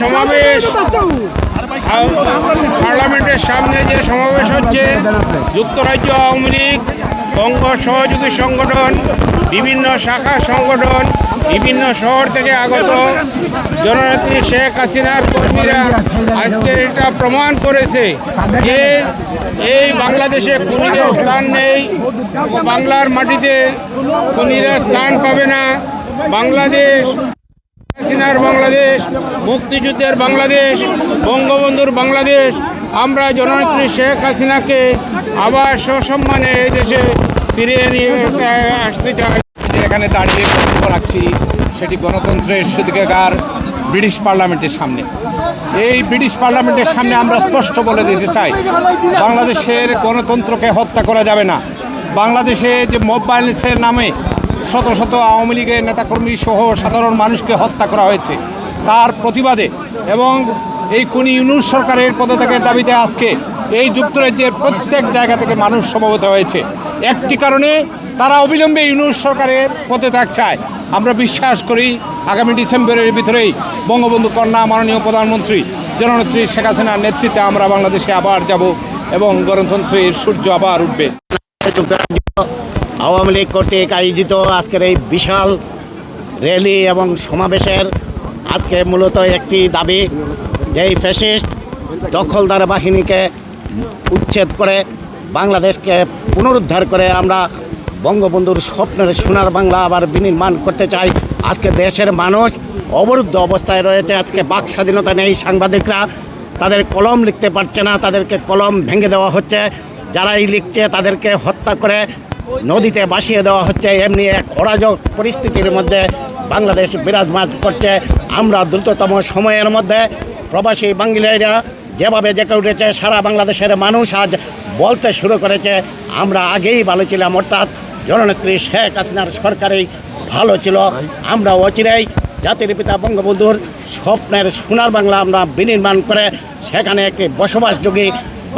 সমাবেশ। পার্লামেন্টের সামনে যে সমাবেশ হচ্ছে, যুক্তরাজ্য আওয়ামী লীগ, বঙ্গ সহযোগী সংগঠন, বিভিন্ন শাখা সংগঠন, বিভিন্ন শহর থেকে আগত জননেত্রী শেখ হাসিনার কর্মীরা আজকে এটা প্রমাণ করেছে যে এই বাংলাদেশে খুনিদের স্থান নেই, বাংলার মাটিতে খুনিরা স্থান পাবে না, বাংলাদেশ বাংলাদেশ, মুক্তিযুদ্ধের বাংলাদেশ, বঙ্গবন্ধুর বাংলাদেশ, আমরা জননেত্রী শেখ হাসিনাকে আবার সসম্মানে এই দেশে ফিরিয়ে নিয়ে আসতে চাই। এখানে দাঁড়িয়ে বক্তব্য রাখছি, সেটি গণতন্ত্রের সেদিকেকার ব্রিটিশ পার্লামেন্টের সামনে। এই ব্রিটিশ পার্লামেন্টের সামনে আমরা স্পষ্ট বলে দিতে চাই, বাংলাদেশের গণতন্ত্রকে হত্যা করা যাবে না। বাংলাদেশে যে মব নামে শত শত আওয়ামী লীগের নেতাকর্মী সহ সাধারণ মানুষকে হত্যা করা হয়েছে তার প্রতিবাদে এবং এই কোনি ইউনুস সরকারের পদত্যাগের দাবিতে আজকে এই যুক্তরাজ্যের প্রত্যেক জায়গা থেকে মানুষ সমবেত হয়েছে। একটি কারণে তারা অবিলম্বে ইউনুস সরকারের পদত্যাগ চায়। আমরা বিশ্বাস করি আগামী ডিসেম্বরের ভিতরেই বঙ্গবন্ধু কন্যা মাননীয় প্রধানমন্ত্রী জননেত্রী শেখ হাসিনার নেতৃত্বে আমরা বাংলাদেশে আবার যাব এবং গণতন্ত্রের সূর্য আবার উঠবে। যুক্তরাজ্য আওয়ামী লীগ কর্তৃক আয়োজিত আজকের এই বিশাল র্যালি এবং সমাবেশের আজকে মূলত একটি দাবি যে এই ফ্যাসিস্ট দখলদার বাহিনীকে উচ্ছেদ করে বাংলাদেশকে পুনরুদ্ধার করে আমরা বঙ্গবন্ধুর স্বপ্নের সোনার বাংলা আবার বিনির্মাণ করতে চাই। আজকে দেশের মানুষ অবরুদ্ধ অবস্থায় রয়েছে। আজকে বাক স্বাধীনতা নেই সাংবাদিকরা। তাদের কলম লিখতে পারছে না। তাদেরকে কলম ভেঙে দেওয়া হচ্ছে। যারাই লিখছে তাদেরকে হত্যা করে নদীতে বাসিয়ে দেওয়া হচ্ছে। এমনি এক অরাজক পরিস্থিতির মধ্যে বাংলাদেশ বিরাজমান করছে। আমরা দ্রুততম সময়ের মধ্যে প্রবাসী বাঙালিরা যেভাবে জেগে উঠেছে, সারা বাংলাদেশের মানুষ আজ বলতে শুরু করেছে, আমরা আগেই ভালো ছিলাম, অর্থাৎ জননেত্রী শেখ হাসিনার সরকারেই ভালো ছিল। আমরা অচিরেই জাতির পিতা বঙ্গবন্ধুর স্বপ্নের সোনার বাংলা আমরা বিনির্মাণ করে সেখানে একটি বসবাসযোগী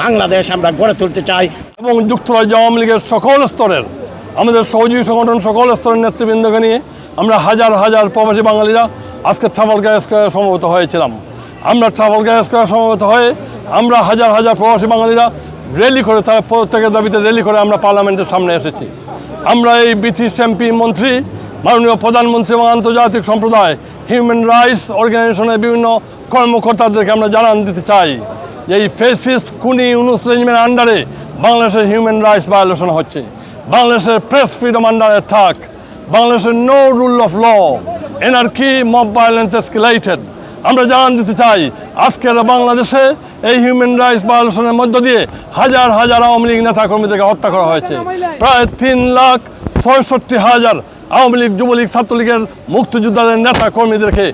বাংলাদেশ আমরা গড়ে তুলতে চাই। এবং যুক্তরাজ্য আওয়ামী লীগের সকল স্তরের, আমাদের সহযোগী সংগঠন সকল স্তরের নেতৃবৃন্দকে নিয়ে আমরা হাজার হাজার প্রবাসী বাঙালিরা আজকে ট্রাভেল গ্যাস স্কোয়ারে সমবেত হয়েছিলাম। আমরা ট্রাভেল গ্যাস স্কোয়ারে সমবেত হয়ে আমরা হাজার হাজার প্রবাসী বাঙালিরা র্যালি করে তার প্রত্যেকের দাবিতে র্যালি করে আমরা পার্লামেন্টের সামনে এসেছি। আমরা এই ব্রিটিশ এমপি মন্ত্রী, মাননীয় প্রধানমন্ত্রী এবং আন্তর্জাতিক সম্প্রদায় হিউম্যান রাইটস অর্গানাইজেশনের বিভিন্ন কর্মকর্তাদেরকে আমরা জানান দিতে চাই যে এই ফেসিস্ট কুনি ইউনুস রেজিমের আন্ডারে বাংলাদেশের হিউম্যান রাইটস ভায়োলেশন হচ্ছে। বাংলাদেশের প্রেস ফ্রিডম আন্ডারে থাক। বাংলাদেশের no rule of law anarchy mob violence escalated আমরা জানান দিতে চাই আজকের বাংলাদেশে এই হিউম্যান রাইটস ভায়োলেশনের মধ্য দিয়ে হাজার হাজার আওয়ামী লীগ নেতা কর্মীদেরকে হত্যা করা হয়েছে। প্রায় তিন লাখ ছয়ষট্টি হাজার আওয়ামী লীগ, যুবলীগ, ছাত্রলীগের মুক্তিযোদ্ধাদের নেতা কর্মীদেরকে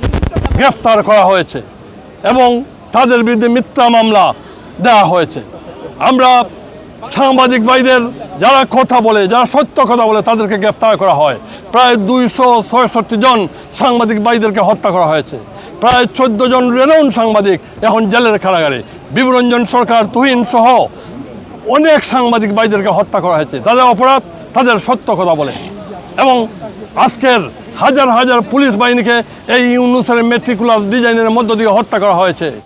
গ্রেফতার করা হয়েছে এবং তাদের বিরুদ্ধে মিথ্যা মামলা দেওয়া হয়েছে। আমরা সাংবাদিক ভাইদের যারা কথা বলে, যারা সত্য কথা বলে, তাদেরকে গ্রেফতার করা হয়। প্রায় দুইশো ছয়ষট্টি জন সাংবাদিক ভাইদেরকে হত্যা করা হয়েছে। প্রায় চোদ্দ জন রেনাউন সাংবাদিক এখন জেলের কারাগারে। বিবরঞ্জন সরকার, তুহিন সহ অনেক সাংবাদিক ভাইদেরকে হত্যা করা হয়েছে। তাদের অপরাধ তাদের সত্য কথা বলে। এবং আজকের হাজার হাজার পুলিশ বাহিনীকে এই ইউনুসের মেট্রিকুলাস ডিজাইনের মধ্য দিয়ে হত্যা করা হয়েছে।